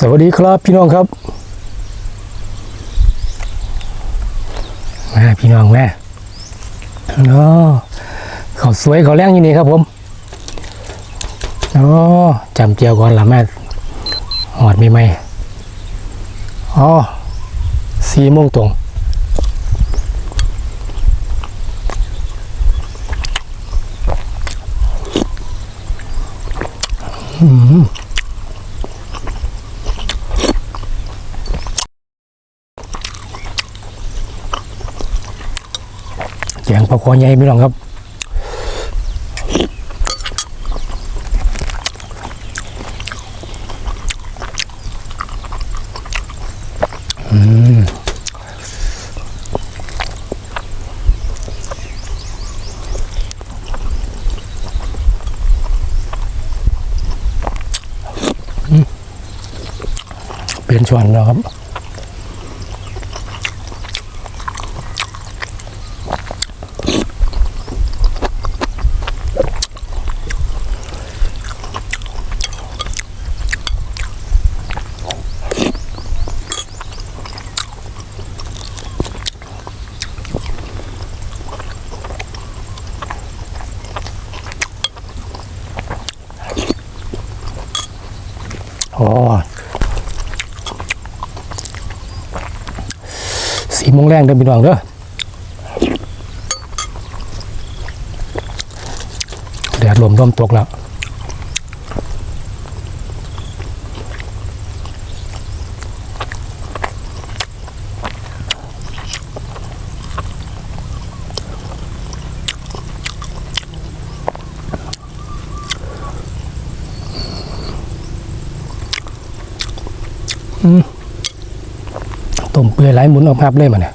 สวัสดีครับพี่น้องครับมาพี่น้องแม่อ๋อเขาสวยเขาแรงอยู่นี่ครับผมอ๋อจำเจียวก่อนละแม่หอดไม่ไหมอ๋อสี่โมงตรง แกงปลาคอใหญ่พี่น้องครับอืมเปลี่ยนช้อนแล้วครับ โอ้สี่โมงแรงเด้อพี่น้องเด้อแดดลมร่มตกแล้ว ต้มเปื่อยไหลหมุนออกภาพเลยมันเนี่ย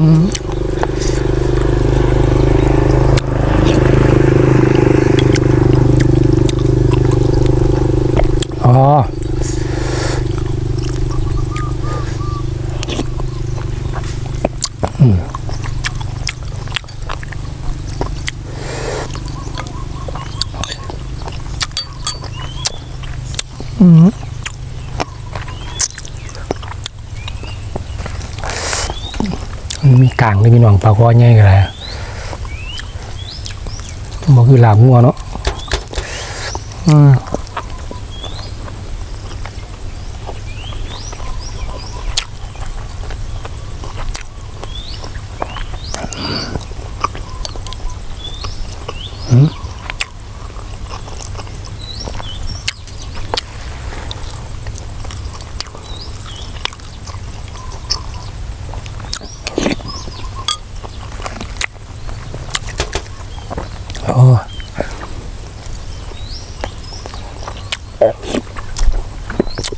อืม มันมีกลางเลยพี่น้องปลาก้อนใหญ่กันเลยมันคือหลามงัวเนาะอืม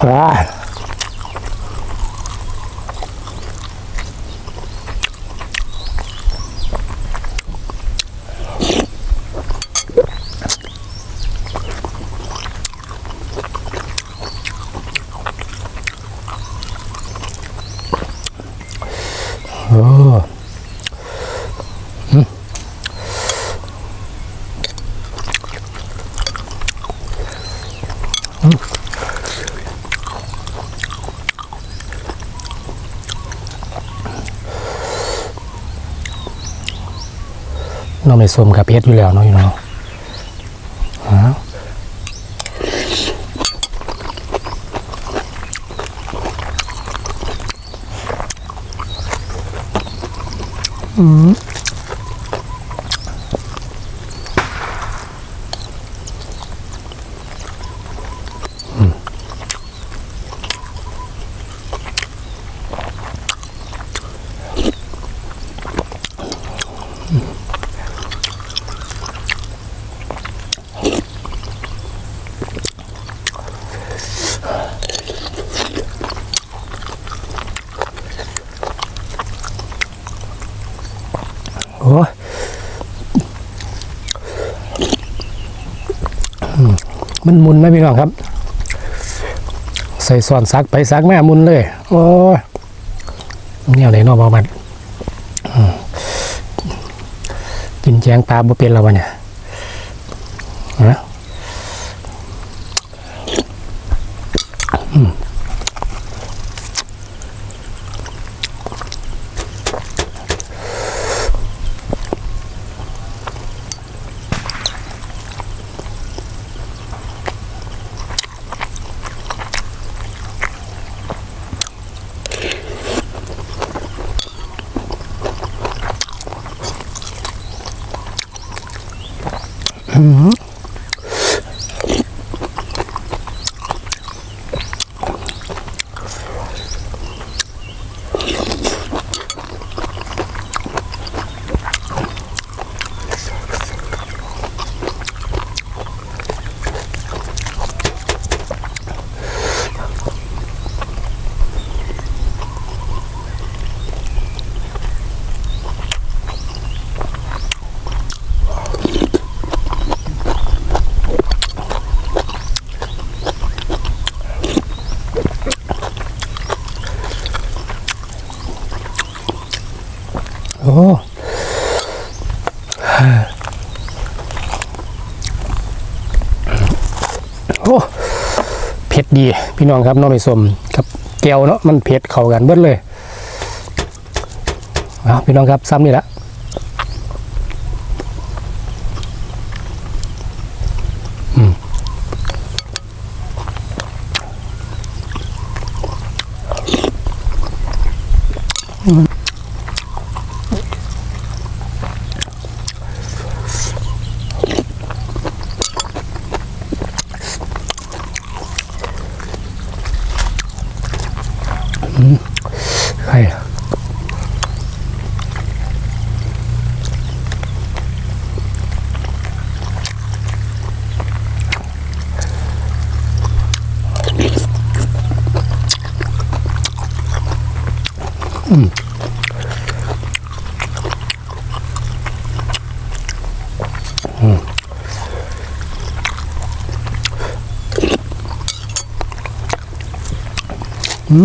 อ่ น้องไม่สมกับเพชรอยู่แล้วเนาะพี่น้อง มันมุนไหมพี่น้องครับ ใส่สอนซักไปซักแม่มุนเลย โอ้ยเนี่ยไหนนอกบามันกินแจงปลาบ่เป็นแล้ววะเนี่ย โโอ้เผ็ดดี พี่น้องครับน้องไม่สมกับแก้วเนาะมันเผ็ดเข้ากันเบิดเลยเอาพี่น้องครับซ้ำนี่ละอืม โอ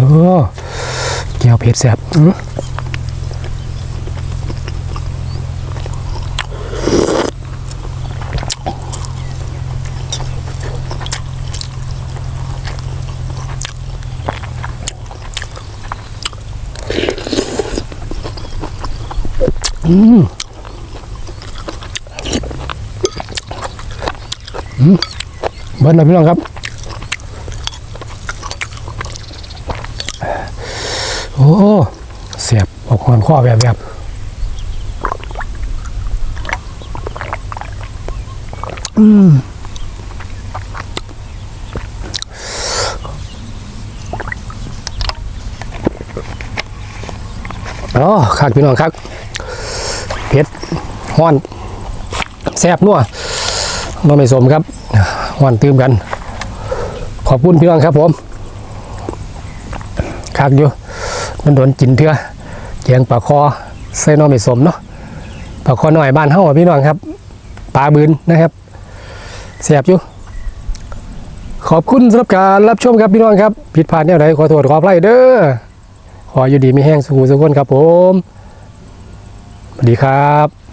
้ แก้วเผ็ดแซ่บอืมอืมเบิ้ลหน่อยพี่น้องครับ โอ้ เสียบออกหอนข้อแบบแบบอืมอ๋อคักพี่น้องครับเผ็ดห้อนแซ่บนัวน้องไม่สมครับห้อนตื่มกัน ขอบคุณพี่น้องครับผมคักอยู่ มันโดนกินเถื่อเกงปลาคอใส่น้องไม่สมเนาะปลาคอหน่อยบ้านเฮ้าพี่น้องครับปลาบืนนะครับเสียบอยู่ขอบคุณสำหรับการรับชมครับพี่น้องครับ ผิดพลาดแนวไหนขอโทษขออภัยเด้อขออยู่ดีมีแห้งสุขสุขคนครับผม สวัสดีครับ